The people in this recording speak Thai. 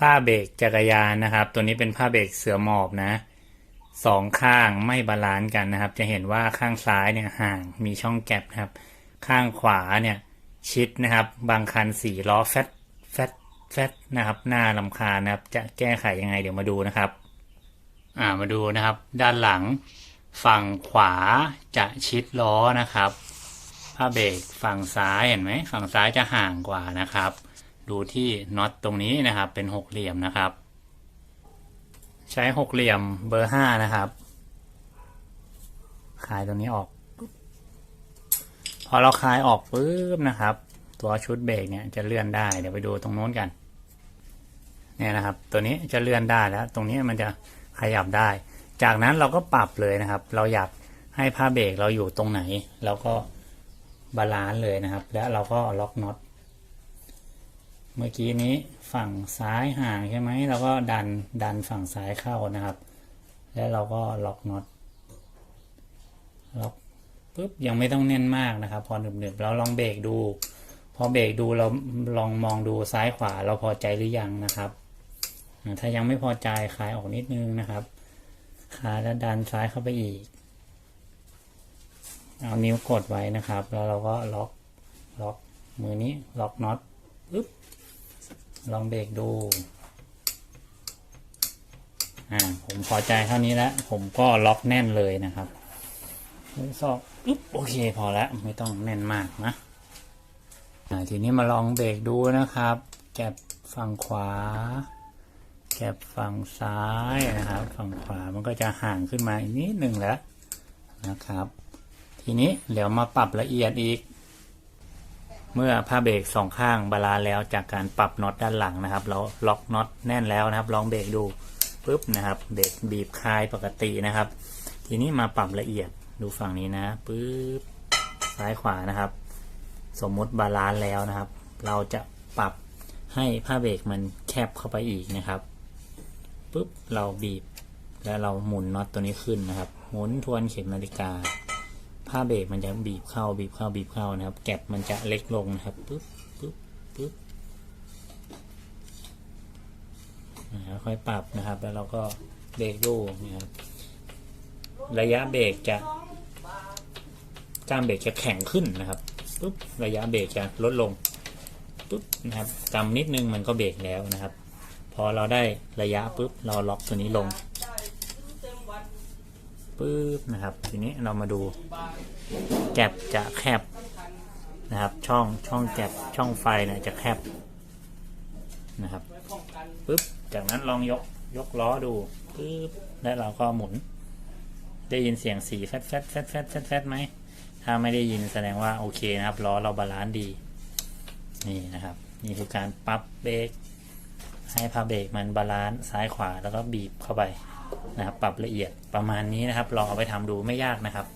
ผ้าเบรกจักรยานนะครับ ตัวนี้เป็นผ้าเบรกเสือหมอบนะสองข้างไม่บาลานซ์กันนะครับ จะเห็นว่าข้างซ้ายเนี่ยห่างมีช่องแก็บนะครับ ข้างขวาเนี่ยชิดนะครับ บางคันสี่ล้อแฟตแฟตแฟตนะครับ หน้าลำคานะครับ จะแก้ไขยังไงเดี๋ยวมาดูนะครับ อ่ามาดูนะครับ ด้านหลังฝั่งขวาจะชิดล้อนะครับผ้าเบรกฝั่งซ้ายเห็นไหมฝั่งซ้ายจะห่างกว่านะครับ ดูที่น็อตตรงนี้นะครับ เป็นหกเหลี่ยมนะครับ ใช้หกเหลี่ยมเบอร์ห้านะครับคลายตรงนี้ออก พอเราคลายออกปุ๊บนะครับ ตัวชุดเบรกเนี่ยจะเลื่อนได้เดี๋ยวไปดูตรงโน้นกันเนี่ยนะครับ ตัวนี้จะเลื่อนได้แล้ว ตรงนี้มันจะขยับได้ จากนั้นเราก็ปรับเลยนะครับ เราอยากให้ผ้าเบรกเราอยู่ตรงไหน เราก็บาลานซ์เลยนะครับ แล้วเราก็ล็อกน็อต มื่อกี้นี้ฝั่งซ้ายห่างใช่ไหมเราก็ดันดันฝั่งซ้ายเข้านะครับ แล้วเราก็ล็อกน็อตล็อกปุ๊บยังไม่ต้องแน่นมากนะครับ พอหนึบๆเราลองเบรกดู พอเบรกดูเราลองมองดูซ้ายขวาเราพอใจหรือยังนะครับ ถ้ายังไม่พอใจคลายออกนิดนึงนะครับคลายแล้วดันซ้ายเข้าไปอีก เอานิ้วกดไว้นะครับ แล้วเราก็ล็อกล็อกมือนี้ล็อกน็อตปึ๊บ ลองเบรกดู อ่า ผมพอใจเท่านี้แล้ว ผมก็ล็อกแน่นเลยนะครับมือสองอุ๊บโอเคพอแล้วไม่ต้องแน่นมากนะ อ่า ทีนี้มาลองเบรกดูนะครับ แก็บฝั่งขวา แก็บฝั่งซ้ายนะครับ ฝั่งขวามันก็จะห่างขึ้นมาอีกนิดหนึ่งแล้วนะครับ ทีนี้เดี๋ยวมาปรับละเอียดอีก เมื่อผ้าเบรกสองข้างบาลานแล้วจากการปรับน็อตด้านหลังนะครับ เราล็อกน็อตแน่นแล้วนะครับ ลองเบรกดูปุ๊บนะครับ เบรกบีบคลายปกตินะครับ ทีนี้มาปรับละเอียดดูฝั่งนี้นะปุ๊บซ้ายขวานะครับ สมมุติบาลานแล้วนะครับ เราจะปรับให้ผ้าเบรกมันแคบเข้าไปอีกนะครับปุ๊บเราบีบ แล้วเราหมุนน็อตตัวนี้ขึ้นนะครับ หมุนทวนเข็มนาฬิกา ผ้าเบรกมันจะบีบเข้าบีบเข้าบีบเข้านะครับ แก็บมันจะเล็กลงนะครับปึ๊บปึ๊บปึ๊บอ่าค่อยปรับนะครับ แล้วเราก็เบรกดูนะครับ ระยะเบรกจะกล้ามเบรกจะแข็งขึ้นนะครับปุ๊บระยะเบรกจะลดลงปุ๊บนะครับกำนิดนึงมันก็เบรกแล้วนะครับ พอเราได้ระยะปุ๊บเราล็อกตัวนี้ลง ปุ๊บนะครับ ทีนี้เรามาดูแก็บจะแคบนะครับ ช่องช่องแก็บช่องไฟเนี่ยจะแคบนะครับปุ๊บจากนั้นลองยกยกล้อดูปุ๊บแล้วเราก็หมุน ได้ยินเสียงสีแฟดแฟดแฟดแฟดแฟดแฟดไหมถ้าไม่ได้ยินแสดงว่าโอเคนะครับล้อเราบาลานซ์ดี นี่นะครับ นี่คือการปรับเบรก ให้พาเบรกมันบาลานซ์ซ้ายขวาแล้วก็บีบเข้าไปนะครับ ปรับละเอียดประมาณนี้นะครับ ลองเอาไปทำดูไม่ยากนะครับ